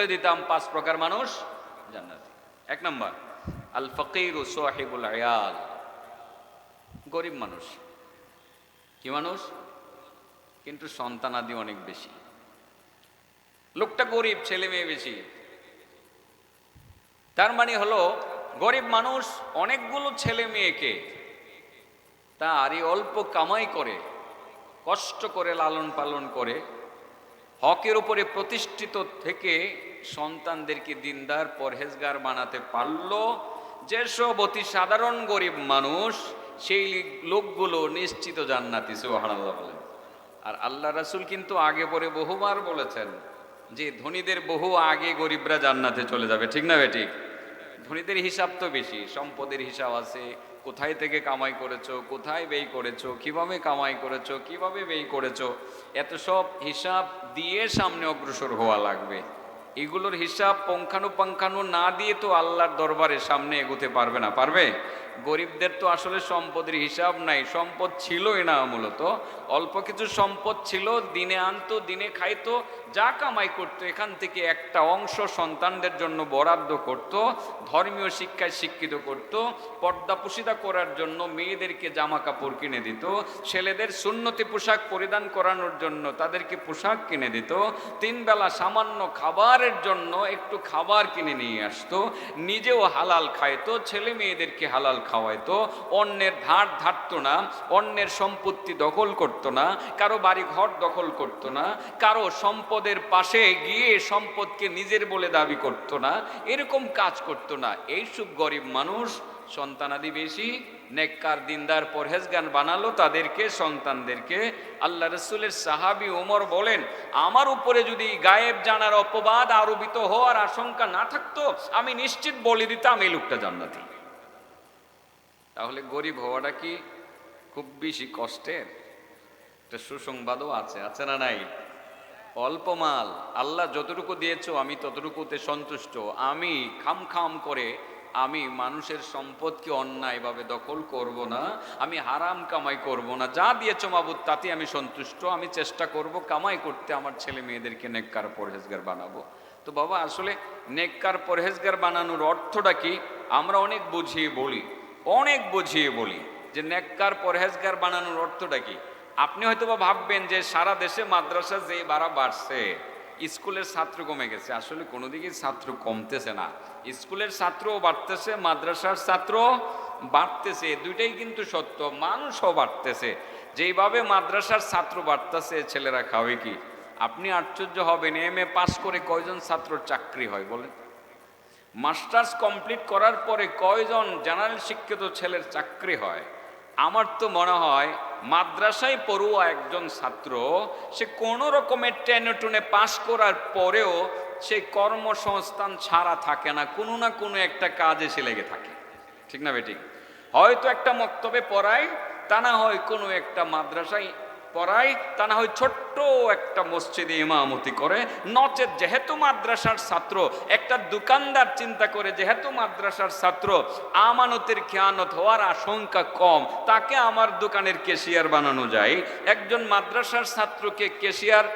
বলে দিতাম, পাঁচ প্রকার মানুষ জান্নাতি। এক নম্বর আল ফকির ও সোহাইবুল আয়াল। গরিব মানুষ। কি মানুষ? কিন্তু সন্তানাদি অনেক বেশি। লোকটা গরিব, ছেলে মেয়ে বেশি। তার মানে হলো, গরিব মানুষ অনেকগুলো ছেলে মেয়েকে তার এই অল্প কামাই করে, কষ্ট করে লালন পালন করে, হকের উপরে প্রতিষ্ঠিত থেকে সন্তানদেরকে দিনদার পরহেজগার বানাতে পারল। যেসব অতি সাধারণ গরিব মানুষ, সেই লোকগুলো নিশ্চিত জান্নাতি, সুবহানাল্লাহ বলেন। আর আল্লাহ রাসূল কিন্তু আগে পরে বহুবার বলেছেন যে ধনীদের বহু আগে গরিবরা জান্নাতে চলে যাবে, ঠিক না বেঠিক ধনীদের হিসাব তো বেশি, সম্পদের হিসাব আছে। কোথায় থেকে কামাই করেছ, কোথায় ব্যয় করেছ, কীভাবে কামাই করেছ, কীভাবে ব্যয় করেছ, এত সব হিসাব দিয়ে সামনে অগ্রসর হওয়া লাগবে। এগুলোর হিসাব পঙ্খানুপঙ্খানু না দিয়ে তো আল্লাহর দরবারের সামনে এগোতে পারবে না পারবে? গরিবদের তো আসলে সম্পদের হিসাব নাই, সম্পদ ছিলই না মূলত। অল্প কিছু সম্পদ ছিল, দিনে আনতো, দিনে খাইতো, যা কামাই করতো, এখান থেকে একটা অংশ সন্তানদের জন্য বরাদ্দ করত, ধর্মীয় শিক্ষায় শিক্ষিত করত, পর্দা পুশিদা করার জন্য মেয়েদেরকে জামা কাপড় কিনে দিত, ছেলেদের সুন্নতি পোশাক পরিধান করানোর জন্য তাদেরকে পোশাক কিনে দিত, তিন বেলা সামান্য খাবারের জন্য একটু খাবার কিনে নিয়ে আসতো, নিজেও হালাল খাইতো, ছেলে মেয়েদেরকে হালাল খাওয়াইতো, অন্যের ধার ধারতো না, অন্যের সম্পত্তি দখল করতো না, কারও বাড়ি ঘর দখল করতো না, কারও সম্পদের পাশে গিয়ে সম্পদকে নিজের বলে দাবি করতো না, এরকম কাজ করতো না। এইসব গরিব মানুষ সন্তানাদি বেশি, নেককার দিনদার পরহেজগান বানালো তাদেরকে, সন্তানদেরকে। আল্লাহ রসুলের সাহাবি ওমর বলেন, আমার উপরে যদি গায়েব জানার অপবাদ আরোপিত হওয়ার আশঙ্কা না থাকতো, আমি নিশ্চিত বলে দিতাম এই লোকটা জান্নাতি। তাহলে গরিব হওয়াটা কি খুব বেশি কষ্টের? একটা সুসংবাদও আছে আছে না নাই? অল্প মাল, আল্লাহ যতটুকু দিয়েছ আমি ততটুকুতে সন্তুষ্ট। আমি খাম খাম করে আমি মানুষের সম্পদকে অন্যায়ভাবে দখল করব না, আমি হারাম কামাই করব না। যা দিয়েছ মাবুদ তাতে আমি সন্তুষ্ট। আমি চেষ্টা করব কামাই করতে আমার ছেলে মেয়েদেরকে নেককার পরহেজগার বানাবো। তো বাবা, আসলে নেককার পরহেজগার বানানোর অর্থটা কি? আমরা অনেক বুঝিয়ে বলি। অনেক বুঝিয়ে বলি যে নেককার পরহেজগার বানানোর অর্থটা কি? আপনি হয়তো বা ভাববেন যে সারা দেশে মাদ্রাসা যে বাড়া বাড়ছে, স্কুলের ছাত্র কমে গেছে। আসলে কোনো দিকে ছাত্র কমতেছে না। স্কুলের ছাত্রও বাড়তেছে, মাদ্রাসার ছাত্র বাড়তেছে। দুইটাই কিন্তু সত্য, মানুষও বাড়তেছে। যেইভাবে মাদ্রাসার ছাত্র বাড়তেছে, ছেলেরা খাবে কি? আপনি আশ্চর্য হবেন, এম এ পাশ করে কয়জন ছাত্র চাকরি হয় বলেন? মাস্টার্স কমপ্লিট করার পরে কয়জন জেনারেল শিক্ষিত ছেলের চাকরি হয়? আমার তো মনে হয় মাদ্রাসায় পড়ুয়া একজন ছাত্র, সে কোনো রকমের টেনে টুনে পাশ করার পরেও সে কর্মসংস্থান ছাড়া থাকে না, কোনো না কোনো একটা কাজে সে লেগে থাকে। ঠিক না বেটি? হয়তো একটা মক্তবে পড়ায়, তা না হয় কোনো একটা মাদ্রাসায় পড়ায় তা না হয় ছোট্ট একটা মসজিদে ইমামতি করে। নচেত যেহেতু মাদ্রাসার ছাত্র, একটা দোকানদার চিন্তা করে যেহেতু মাদ্রাসার ছাত্র, আমানতের খেয়ানত হওয়ার আশঙ্কা কম, তাকে আমার দোকানের কেশিয়ার বানানো যায়। একজন মাদ্রাসার ছাত্রকে কেশিয়ার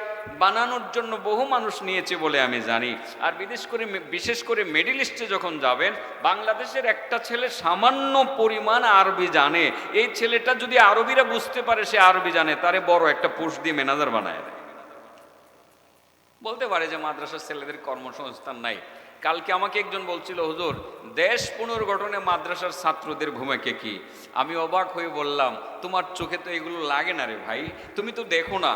বানানোর জন্য বহু মানুষ নিয়েছে বলে আমি জানি। আর বিদেশ করে বিশেষ করে মিডিল ইস্টে যখন যাবেন, বাংলাদেশের একটা ছেলে সামান্য পরিমাণ আরবি জানে। এই ছেলেটা যদি আরবিরা বুঝতে পারে সে আরবি জানে, তারে বড় একটা পোস্ট দিয়ে ম্যানেজার বানায় বলতে পারে যে মাদ্রাসার ছেলেদের কর্মসংস্থান নাই। কালকে আমাকে একজন বলছিল, হুজুর, দেশ পুনর্গঠনে মাদ্রাসার ছাত্রদের ভূমিকা কি? আমি অবাক হয়ে বললাম, তোমার চোখে তো এগুলো লাগে না রে ভাই। তুমি তো দেখো না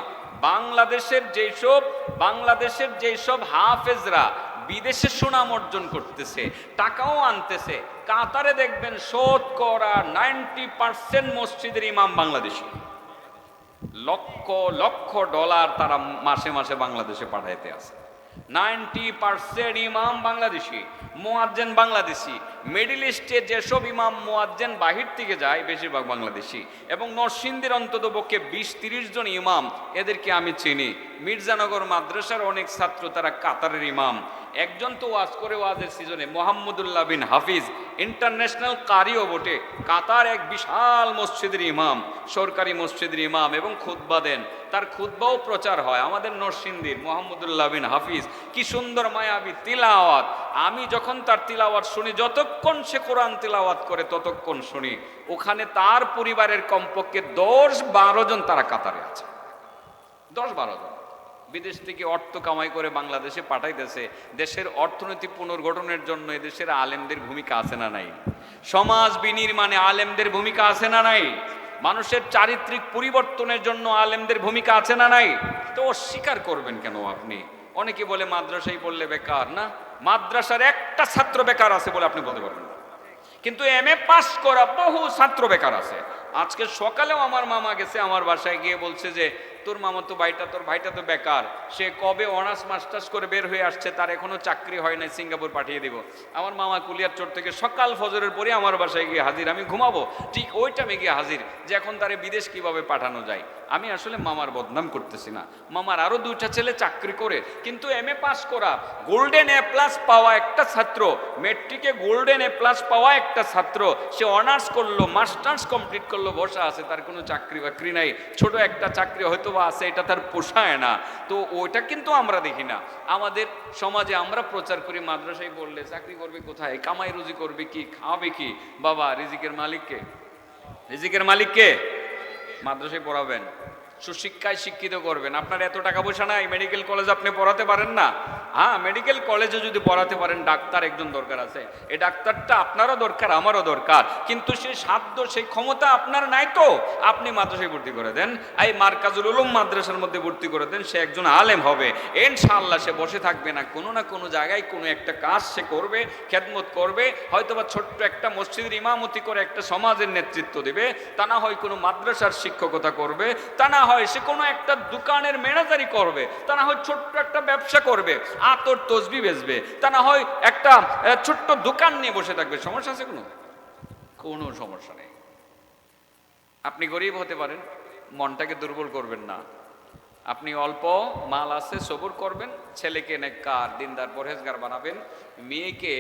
বাংলাদেশের যেসব বাংলাদেশের যেসব হাফেজরা বিদেশে সুনাম অর্জন করতেছে, টাকাও আনতেছে, কাতারে দেখবেন শোধ করা নাইনটি পার্সেন্ট মসজিদের ইমাম বাংলাদেশি। লক্ষ লক্ষ ডলার তারা মাসে মাসে বাংলাদেশে পাঠাইতে আছে। নাইনটি পার্সেন্ট ইমাম বাংলাদেশি, মোয়াজ্জেন বাংলাদেশি। মিডিল ইস্টে যেসব ইমাম মোয়াজ্জেন বাহির থেকে যায়, বেশিরভাগ বাংলাদেশি। এবং নরসিংদীর অন্তত পক্ষে বিশ তিরিশ জন ইমাম, এদেরকে আমি চিনি। মির্জানগর মাদ্রাসার অনেক ছাত্র তারা কাতারের ইমাম। একজন তো ওয়াজ করে ওয়াজের সিজনে, মোহাম্মদুল্লাহ বিন হাফিজ, ইন্টারন্যাশনাল কারিও বটে, কাতার এক বিশাল মসজিদের ইমাম, সরকারি মসজিদের ইমাম এবং খুতবা দেন। তার খুতবাও প্রচার হয় আমাদের নরসিংদীর মোহাম্মদুল্লাহ বিন হাফিজ। কি সুন্দর মায়াবী তিলাওয়াত। আমি যখন তার তিলাওয়াত শুনি, যতক্ষণ সে কোরআন তিলাওয়াত করে, ততক্ষণ শুনি, ওখানে তার পরিবারের কমপক্ষে দশ বারো জন তারা কাতারে আছে। দশ বারো জন। বিদেশ থেকে অর্থ কামাই করে বাংলাদেশে পাঠাইতেছে, দেশের অর্থনৈতিক পুনর্গঠনের জন্য এদেশের আলেমদের ভূমিকা আছে না নাই? সমাজ বিনির্মাণে আলেমদের ভূমিকা আছে না নাই? মানুষের চারিত্রিক পরিবর্তনের জন্য আলেমদের ভূমিকা আছে না নাই? তো অস্বীকার করবেন কেন আপনি? অনেকে বলে মাদ্রাসায় পড়লে বেকার। না, মাদ্রাসার একটা ছাত্র বেকার আছে বলে আপনি বলতে পারবেন কিন্তু এম এ পাস করা বহু ছাত্র বেকার আছে। আজকে সকালেও আমার মামা গেছে, আমার বাসায় গিয়ে বলছে যে তোর মামা তো ভাইটা, তোর ভাইটা তো বেকার। সে কবে অনার্স মাস্টার্স করে বের হয়ে আসছে তার এখনও চাকরি হয় নাই, সিঙ্গাপুর পাঠিয়ে দিব। আমার মামা কুলিয়ার চোর থেকে সকাল ফজরের পরে আমার বাসায় গিয়ে হাজির। আমি ঘুমাবো, ঠিক ওই টাইমে গিয়ে হাজির যে এখন তারে বিদেশ কীভাবে পাঠানো যায়। আমি আসলে মামার বদনাম করতেছি না। মামার আরও দুইটা ছেলে চাকরি করে, কিন্তু এম এ পাস করা গোল্ডেন এ প্লাস পাওয়া একটা ছাত্র মেট্রিকে গোল্ডেন এ প্লাস পাওয়া একটা ছাত্র, সে অনার্স করল মাস্টার্স কমপ্লিট করল, বসা আছে, তার কোনো চাকরি বাকরি নাই। ছোট একটা চাকরি হয়তো বা আছে, এটা তার পোষায় না। তো ওইটা কিন্তু আমরা দেখি না। আমাদের সমাজে আমরা প্রচার করি, মাদ্রাসায় বললে, চাকরি করবে কোথায়? কামাই রুজি করবে কি? খাওয়াবে কি? বাবা, রিজিকের মালিককে। রিজিকের মালিককে? মাদ্রাসায় পড়াবেন। সুশিক্ষায় শিক্ষিত করবেন। আপনার এত টাকা পয়সা নাই, মেডিকেল কলেজ আপনি পড়াতে পারেন না। হ্যাঁ মেডিকেল কলেজে যদি পড়াতে পারেন, ডাক্তার একজন দরকার আছে। এই ডাক্তারটা আপনারও দরকার, আমারও দরকার। কিন্তু সেই সাধ্য সেই ক্ষমতা আপনার নাই তো। আপনি মাদ্রাসায় ভর্তি করে দেন। এই মার্কাজুল উলুম মাদ্রাসার মধ্যে ভর্তি করে দেন, সে একজন আলেম হবে। ইনশাআল্লাহ সে বসে থাকবে না। কোনো না কোনো জায়গায় কোনো একটা কাজ সে করবে, খেদমত করবে। হয়তোবা ছোট্ট একটা মসজিদের ইমামতি করে একটা সমাজের নেতৃত্ব দেবে। তা না হয় কোনো মাদ্রাসার শিক্ষকতা করবে। তা না হয় সে কোনো একটা দোকানের ম্যানেজারি করবে। তা না হয় ছোট্ট একটা ব্যবসা করবে। আতর তসবি বেচবে। তা না হয় একটা ছোট্ট দোকান নিয়ে বসে থাকবে। সমস্যা আছে কোনো? কোনো সমস্যা নেই। আপনি গরিব হতে পারেন, মনটাকে দুর্বল করবেন না। আপনি অল্প মাল আছে, সবুর করবেন, ছেলেকে নেককার, দিনদার, পরহেজগার বানাবেন, মেয়েকে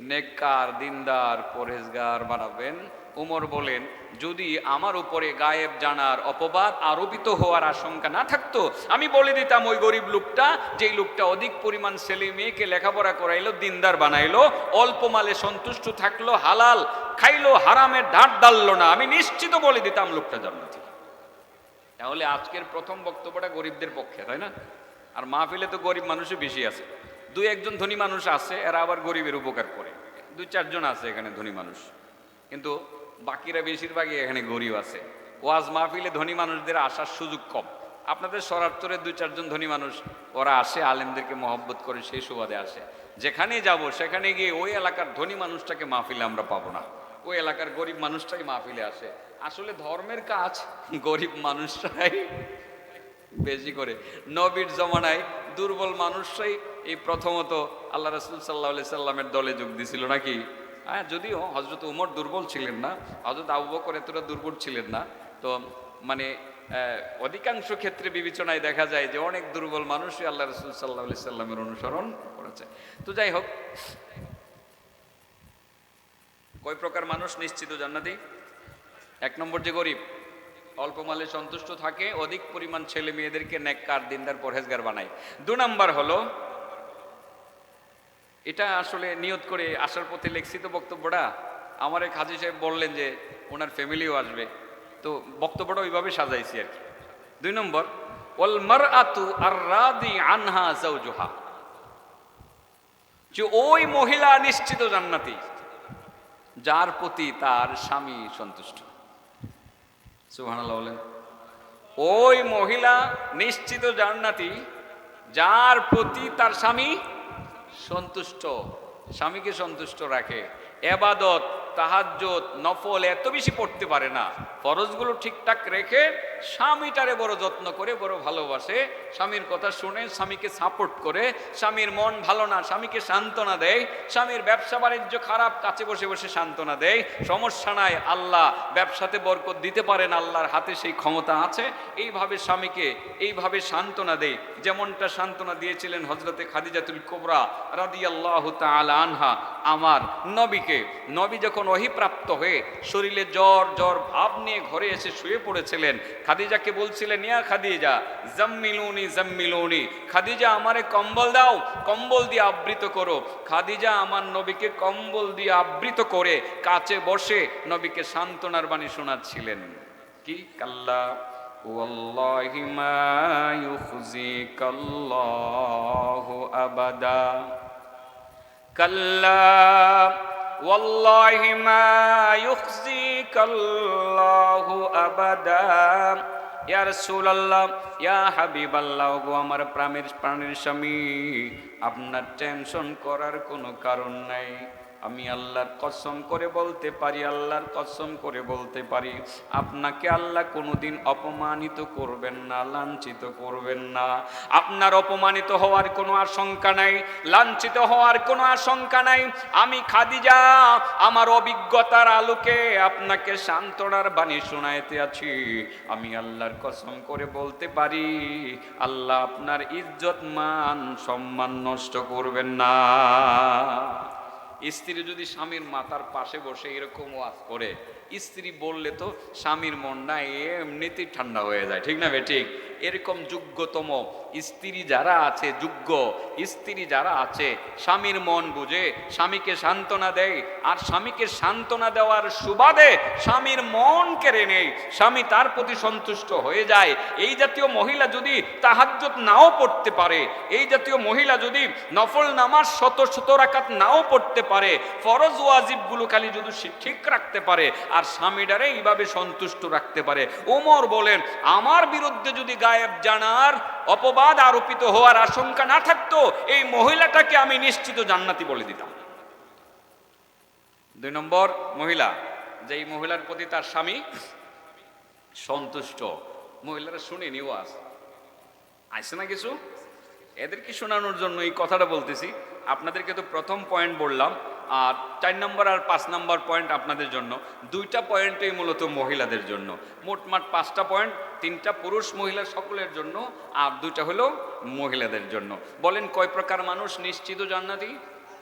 নেককার, দিনদার, পরহেজগার বানাবেন। উমর বলেন, যদি আমার উপরে গায়েব জানার অপবাদ আরোপিত হওয়ার আশঙ্কা না থাকতো, আমি বলে দিতাম ওই গরিব লোকটা, যেই লোকটা অধিক পরিমাণ ছেলে মেয়েকে লেখাপড়া করাইলো, দিনদার বানাইলো, অল্প মালে সন্তুষ্ট থাকল, হালাল, খাইলো, হারামের ধার ডাললো না, আমি নিশ্চিত বলে দিতাম লোকটা জান্নাতি। তাহলে আজকের প্রথম বক্তব্যটা গরিবদের পক্ষে, তাই না? আর মাহফিলে তো গরিব মানুষই বেশি আছে। দুই একজন ধনী মানুষ আছে, এরা আবার গরিবের উপকার করে। দুই চারজন আছে এখানে ধনী মানুষ। কিন্তু বাকিরা বেশিরভাগই এখানে গরিব আছে। ওয়াজ মাহফিলে ধনী মানুষদের আসার সুযোগ কম। আপনাদের শরার্তরের দুই, চারজন ধনী মানুষ, ওরা আসে, আলেমদেরকে মহব্বত করে সেই সুবাদে আসে। যেখানেই যাব, সেখানে গিয়ে ওই এলাকার ধনী মানুষটাকে মাহফিলে আমরা পাবো না। ওই এলাকার গরিব মানুষটাই মাহফিলে আসে। আসলে ধর্মের কাজ, গরিব মানুষরাই বেশি করে। নবীর জমানায় দুর্বল মানুষরাই এই প্রথমত আল্লাহ রসুল সাল্লাহ সাল্লামের দলে যোগ দিছিল নাকি? হ্যাঁ যদিও হজরত উমর দুর্বল ছিলেন না হজরত আবু বকর এতটা দুর্বল ছিলেন না, তো মানে অধিকাংশ ক্ষেত্রে বিবেচনায় দেখা যায় যে অনেক দুর্বল মানুষই আল্লাহ রসুল সাল্লাহ সাল্লামের অনুসরণ করেছে। তো যাই হোক, কয় প্রকার মানুষ নিশ্চিত জান্নাতি? এক নম্বর যে গরিব, অল্প মালে সন্তুষ্ট থাকে, অধিক পরিমাণ ছেলে মেয়েদেরকে নেককার, দিনদার, পরহেজগার বানায়। দু নম্বর হলো এটা আসলে নিয়ত করে আসার পথে লিখছি তো বক্তব্যটা আমার এক হাজি সাহেব বললেন যে ওনার ফ্যামিলিও আসবে। তো বক্তব্যটা ওইভাবে সাজাইছি আর কি। দুই নম্বর, ওয়াল মার আতু আর রাদি আনহা জাউজুহা যে ওই মহিলা নিশ্চিত জান্নাতি, যার প্রতি তার স্বামী সন্তুষ্ট। বলেন, ওই মহিলা নিশ্চিত জান্নাতি, যার প্রতি তার স্বামী সন্তুষ্ট, স্বামীকে সন্তুষ্ট রাখে। এবাদত তাহাজ্জত নফল এত বেশি পড়তে পারে না। ফরজগুলো ঠিকঠাক রেখে স্বামীটারে বড় যত্ন করে, বড় ভালোবাসে। স্বামীর কথা শুনে স্বামীকে সাপোর্ট করে। স্বামীর মন ভালো না, স্বামীকে সান্ত্বনা দেয়। স্বামীর ব্যবসা বাণিজ্য খারাপ, কাছে বসে বসে সান্ত্বনা দেয়। সমস্যা নাই, আল্লাহ ব্যবসাতে বরকত দিতে পারেন, আল্লাহর হাতে সেই ক্ষমতা আছে। এইভাবে স্বামীকে এইভাবে সান্ত্বনা দেয়। যেমনটা সান্ত্বনা দিয়েছিলেন হজরতে খাদিজাতুল কোবরা রাদি আল্লাহ আনহা, আমার নবীকে। নবী যখন অহিপ্রাপ্ত হয়ে শরীরে জ্বর জ্বর ভাব নিয়ে ঘরে এসে শুয়ে পড়েছিলেন খাদিজাকে বলছিলেন ইয়া খাদিজা জাম্মিলুনি জাম্মিলুনি খাদিজা আমারে কম্বল দাও কম্বল দিয়ে আবৃত করো খাদিজা আমার নবীকে কম্বল দিয়ে আবৃত করে কাছে বসে নবীকে সান্ত্বনার বাণী শোনাচ্ছিলেন কি কাল্লা والله ما يخزيك الله أبدا كلا والله ما يخزيك الله أبدا ইয়া রাসূলুল্লাহ ইয়া হাবিবাল্লাহ গো আমার প্রাণের প্রাণের স্বামী আপনার টেনশন করার কোনো কারণ নাই আমি আল্লাহর কসম করে বলতে পারি, আল্লাহর কসম করে বলতে পারি, আপনাকে আল্লাহ কোনোদিন অপমানিত করবেন না, লাঞ্ছিত করবেন না। আপনার অপমানিত হওয়ার কোনো আশঙ্কা নাই, লাঞ্ছিত হওয়ার কোনো আশঙ্কা নাই। আমি খাদিজা, আমার অভিজ্ঞতার আলোকে আপনাকে সান্ত্বনার বাণী শোনাইতে আছি। আমি আল্লাহর কসম করে বলতে পারি, আল্লাহ আপনার ইজ্জত, মান, সম্মান নষ্ট করবেন না। স্ত্রী যদি স্বামীর মাথার পাশে বসে এরকম ওয়াজ করে, স্ত্রী বললে তো স্বামীর মনটা এমনিতেই ঠান্ডা হয়ে যায়, ঠিক না বে ঠিক? এরকম যোগ্যতম স্ত্রী যারা আছে, যোগ্য স্ত্রী যারা আছে, স্বামীর মন বুঝে, স্বামীকে সান্ত্বনা দেয়। আর স্বামীকে সান্ত্বনা দেওয়ার সুবাদে স্বামীর মন কেড়ে নেই স্বামী তার প্রতি সন্তুষ্ট হয়ে যায়। এই জাতীয় মহিলা যদি তাহাজ্জত নাও পড়তে পারে, এই জাতীয় মহিলা যদি নফল নামাজ শত শত রাকাত নাও পড়তে পারে, ফরজ ওয়াজিবগুলো খালি যদি ঠিক রাখতে পারে, আর স্বামীটারে এইভাবে সন্তুষ্ট রাখতে পারে। ওমর বলেন, আমার বিরুদ্ধে যদি গায়েব জানার অপবাদ আরোপিত হওয়ার আশঙ্কা না থাকতো, এই মহিলাটাকে আমি নিশ্চিত জান্নাতি বলে দিতাম। দুই নম্বর মহিলা যে এই মহিলার প্রতি তার স্বামী সন্তুষ্ট। মহিলারা শুনেনি ওয়াজ আসছে না কিছু? এদেরকে শোনানোর জন্য এই কথাটা বলতেছি। আপনাদেরকে তো প্রথম পয়েন্ট বললাম, আর চার নম্বর আর পাঁচ নম্বর পয়েন্ট আপনাদের জন্য। দুইটা পয়েন্টই মূলত মহিলাদের জন্য। মোটমাট পাঁচটা পয়েন্ট তিনটা পুরুষ মহিলা সকলের জন্য, আর দুইটা হলো মহিলাদের জন্য। বলেন কয় প্রকার মানুষ নিশ্চিত জান্নাতি?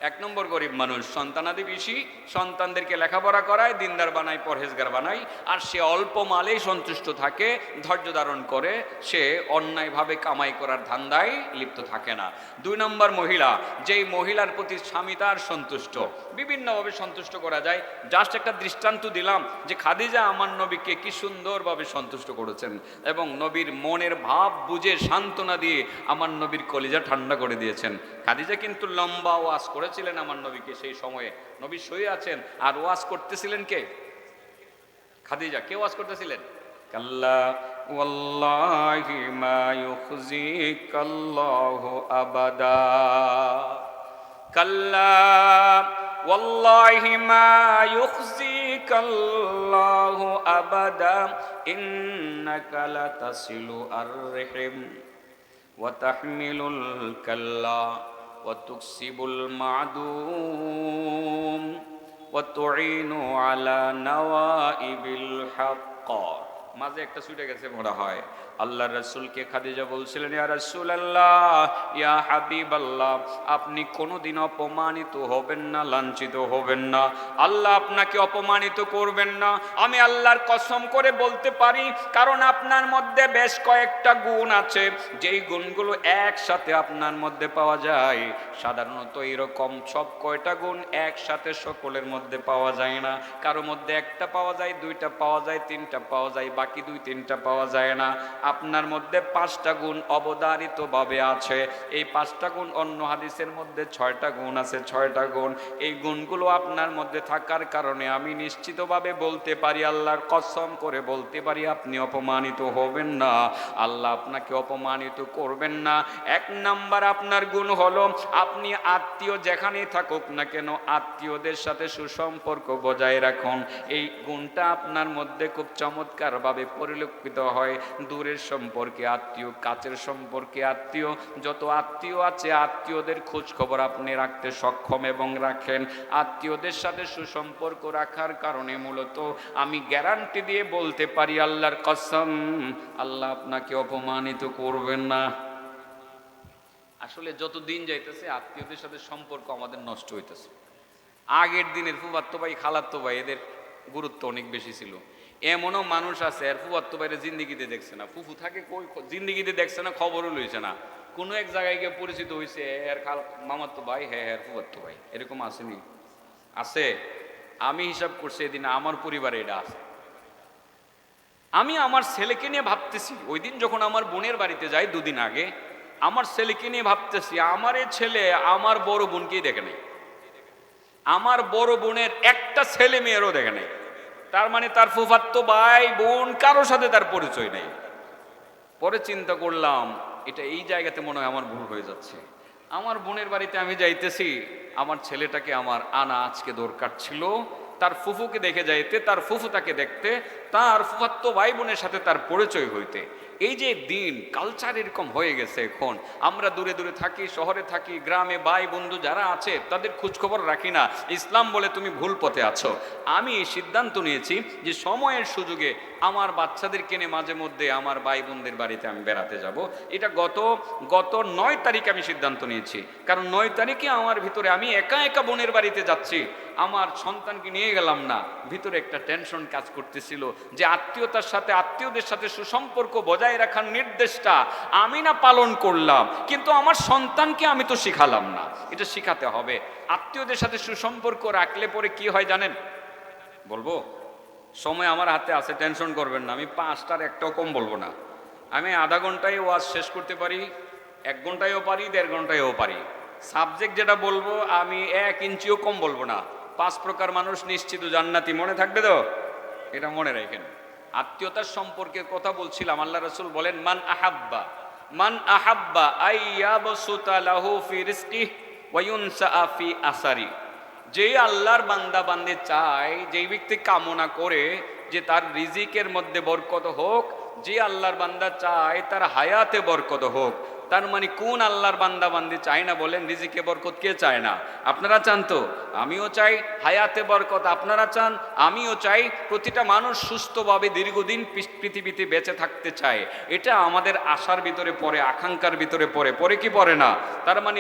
এক নম্বর গরিব মানুষ। সন্তানাদি বেশি, সন্তানদেরকে লেখাপড়া করায়, দিনদার বানায়, পরহেজগার বানায়, আর সে অল্প মালেই সন্তুষ্ট থাকে, ধৈর্য ধারণ করে, সে অন্যায়ভাবে কামাই করার ধান্দায় লিপ্ত থাকে না। দুই নম্বর মহিলা, যেই মহিলার প্রতি স্বামী তার সন্তুষ্ট। বিভিন্নভাবে সন্তুষ্ট করা যায়। জাস্ট একটা দৃষ্টান্ত দিলাম যে খাদিজা আমার নবীকে কি সুন্দরভাবে সন্তুষ্ট করেছেন এবং নবীর মনের ভাব, বুঝে সান্ত্বনা দিয়ে আমার নবীর কলিজা ঠান্ডা করে দিয়েছেন। খাদিজা কিন্তু লম্বা ওয়াজ করেছিলেন আমার নবীকে সেই সময়ে নবী শুয়ে আছেন আর ওয়াজ করতেছিলেন কে খাদিজা কে ওয়াজ করতেছিলেন কাল্লা ওয়াল্লাহি মা ইউখজিকাল্লাহু আবাদা কাল্লা ওয়াল্লাহি মা ইউখজিকাল্লাহু আবাদা ইন্নাকা লাতাসিলু আর-রহিম وتحمل الكلا وتكسب المعدوم وتعين على نوائب الحق মাঝে একটা ছুটে গেছে মনে হয় আল্লাহ রসুলকে খাদিজা বলছিলেন আল্লাহ ইয়া হাবিব আল্লাহ আপনি কোনোদিন অপমানিত হবেন না, লাঞ্ছিত হবেন না। আল্লাহ আপনাকে অপমানিত করবেন না। আমি আল্লাহর কসম করে বলতে পারি, কারণ আপনার মধ্যে বেশ কয়েকটা গুণ আছে। যেই গুণগুলো একসাথে আপনার মধ্যে পাওয়া যায়, সাধারণত এরকম সব কয়টা গুণ একসাথে সকলের মধ্যে পাওয়া যায় না। কারও মধ্যে একটা পাওয়া যায়, দুইটা পাওয়া যায়, তিনটা পাওয়া যায়, বাকি দুই তিনটা পাওয়া যায় না। আপনার মধ্যে পাঁচটা গুণ অবধারিতভাবে আছে। এই পাঁচটা গুণ অন্য হাদিসের মধ্যে ছয়টা গুণ আছে, ছয়টা গুণ। এই গুণগুলো আপনার মধ্যে থাকার কারণে আমি নিশ্চিতভাবে বলতে পারি, আল্লাহর কসম করে বলতে পারি, আপনি অপমানিত হবেন না। আল্লাহ আপনাকে অপমানিত করবেন না। এক নাম্বার আপনার গুণ হলো, আপনি আত্মীয় যেখানেই থাকুক না কেন, আত্মীয়দের সাথে সুসম্পর্ক বজায় রাখুন। এই গুণটা আপনার মধ্যে খুব চমৎকারভাবে পরিলক্ষিত হয়। দূরের সম্পর্কে আত্মীয় কাছের সম্পর্কে আত্মীয়, যত আত্মীয় আছে, আত্মীয়দের খোঁজ খবর আপনি রাখতে সক্ষম এবং রাখেন। আত্মীয়দের সাথে সুসম্পর্ক রাখার কারণে মূলত আমি গ্যারান্টি দিয়ে বলতে পারি আল্লাহর কসম, আল্লাহ আপনাকে অপমানিত করবেন না। আসলে যত দিন যাইতেছে, আত্মীয়দের সাথে সম্পর্ক আমাদের নষ্ট হইতেছে। আগের দিনের ফুবাত্ত ভাই খালাত্ত ভাই, এদের গুরুত্ব অনেক বেশি ছিল। এমনও মানুষ আছে, আর ফুবাত্ত ভাইরে জিন্দিগিতে দেখছে না। ফুফু থাকে কই জিন্দিগিতে দেখছে না, খবরও লইছে না। কোনো এক জায়গায় গিয়ে পরিচিত হয়েছে এর খাল মামাত্ত ভাই হ্যাঁ হ্যাঁ ফুবাত্ত ভাই। এরকম আসেনি। আছে। আমি হিসাব করছি এদিন আমার পরিবারে এটা আছে। আমি আমার ছেলেকে নিয়ে ভাবতেছি ওই দিন যখন আমার বোনের বাড়িতে যাই দুদিন আগে, আমার ছেলেকে নিয়ে ভাবতেছি, আমার এ ছেলে আমার বড় বোনকেই দেখে নেই। আমার বড় বোনের একটা ছেলে মেয়েরও দেখে নেই। তার মানে তার ফুফাত্ত ভাই, বোন, কারোর সাথে তার পরিচয় নেই। পরে চিন্তা করলাম, এটা এই জায়গাতে মনে হয় আমার ভুল হয়ে যাচ্ছে। আমার বোনের বাড়িতে আমি যাইতেছি, আমার ছেলেটাকে আমার আনা আজকে দরকার ছিল। তার ফুফুকে দেখে যাইতে, তার ফুফু তাকে দেখতে, তার ফুফাত্ত ভাই বোনের সাথে তার পরিচয় হইতে। এই যে দিন কালচার এরকম হয়ে গেছে এখন। আমরা দূরে দূরে থাকি, শহরে থাকি, গ্রামে ভাই, বন্ধু যারা আছে, তাদের খোঁজখবর রাখি না। ইসলাম বলে তুমি ভুল পথে আছো। আমি এই সিদ্ধান্ত নিয়েছি যে সময়ের সুযোগে আমার বাচ্চাদের কেনে মাঝে মধ্যে আমার ভাই বোনদের বাড়িতে আমি বেড়াতে যাব। এটা গত গত নয় তারিখ আমি সিদ্ধান্ত নিয়েছি। কারণ নয় তারিখে আমার ভিতরে আমি একা একা বোনের বাড়িতে যাচ্ছি। আমার সন্তানকে নিয়ে গেলাম না। ভিতরে একটা টেনশন কাজ করতেছিল যে আত্মীয়তার সাথে, আত্মীয়দের সাথে সুসম্পর্ক বজায় রাখার নির্দেশটা আমি না পালন করলাম, কিন্তু আমার সন্তানকে আমি তো শিখালাম না। এটা শিখাতে হবে। আত্মীয়দের সাথে সুসম্পর্ক রাখলে পরে কি হয় জানেন? বলব, সময় আমার হাতে আছে, টেনশন করবেন না। আমি পাঁচটার একটাও কম বলব না। আমি আধা ঘন্টায় ওয়াজ শেষ করতে পারি, এক ঘন্টায়ও পারি, দেড় ঘন্টায়ও পারি। সাবজেক্ট যেটা বলব, আমি এক ইঞ্চিও কম বলব না। পাঁচ প্রকার মানুষ নিশ্চিত জান্নাতি। মনে থাকবে তো? এটা মনে রাখেন। আত্মীয়তার সম্পর্কে কথা বলছিলাম, আল্লাহ রসুল বলেন, মান আহাব্বা মান আহাব্বা আসারি। যে আল্লাহর বান্দা বান্দে চায়, যেই ব্যক্তি কামনা করে যে তার রিজিকের মধ্যে বরকত হোক, যে আল্লাহর বান্দা চায় তার হায়াতে বরকত হোক তার মানে কোন আল্লাহর বান্দা বান্দি চায় না বলেন, রিজিকে বরকত কে চায় না? আপনারা চান তো? আমিও চাই, হায়াতে বরকত আপনারা চান, আমিও চাই, প্রতিটা মানুষ সুস্থভাবে দীর্ঘদিন পৃথিবীতে বেঁচে থাকতে চায়। এটা আমাদের আশার ভিতরে পড়ে, আকাঙ্ক্ষার ভিতরে পড়ে পরে কি পড়ে না? তার মানে